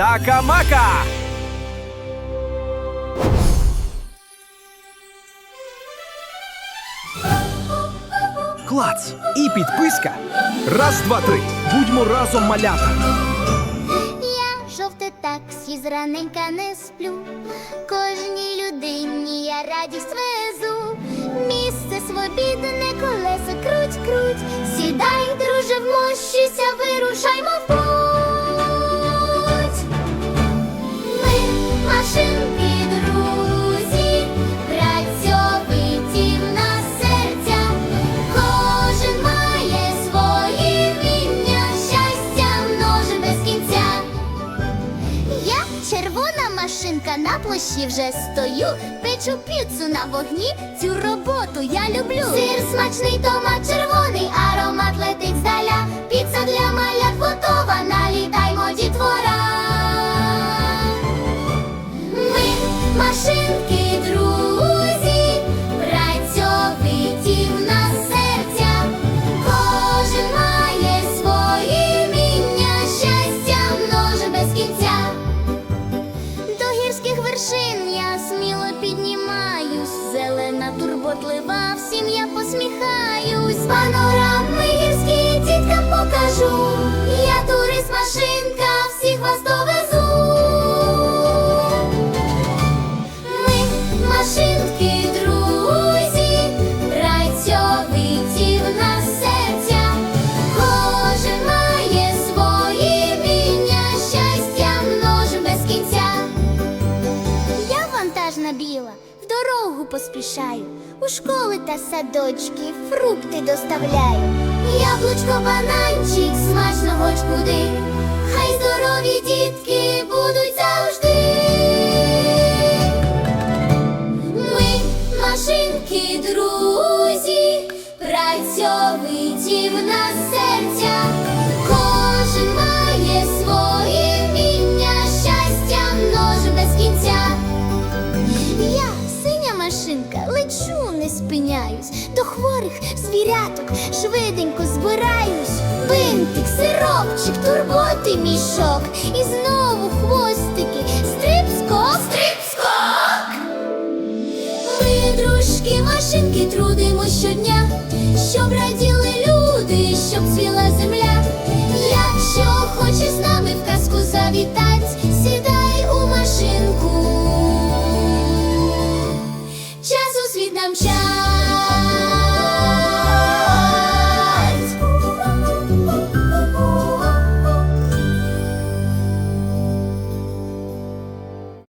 Така-мака! Клац і підписка. Раз, два, три. Будьмо разом малята. Я жовте таксі зраненька не сплю. Кожній людині я радість везу. Місце свобідне, колеса круть, круть. Сідай, друже, машинка на площі вже стою. Печу піцу на вогні. Цю роботу я люблю. Сир смачний, томат червоний, аромат піднімаюсь, зелена турботлива, всім я посміхаюсь. Поспішаю. У школи та садочки фрукти доставляю. Яблучко, бананчик, смачно хоч куди. Хай здорові дітки будуть завжди. Ми машинки, друзі, працьовиті в зупиняюсь, до хворих звіряток швиденько збираюсь, бинтик, сиропчик, турботи мішок, і знову хвостики, стрибскок, стрибскок. Ми, дружки, машинки, трудимо щодня, щоб раділи люди, щоб цвіла земля. Якщо хочеш з нами в казку завітать, сідай у машинку. Час у світ нам час.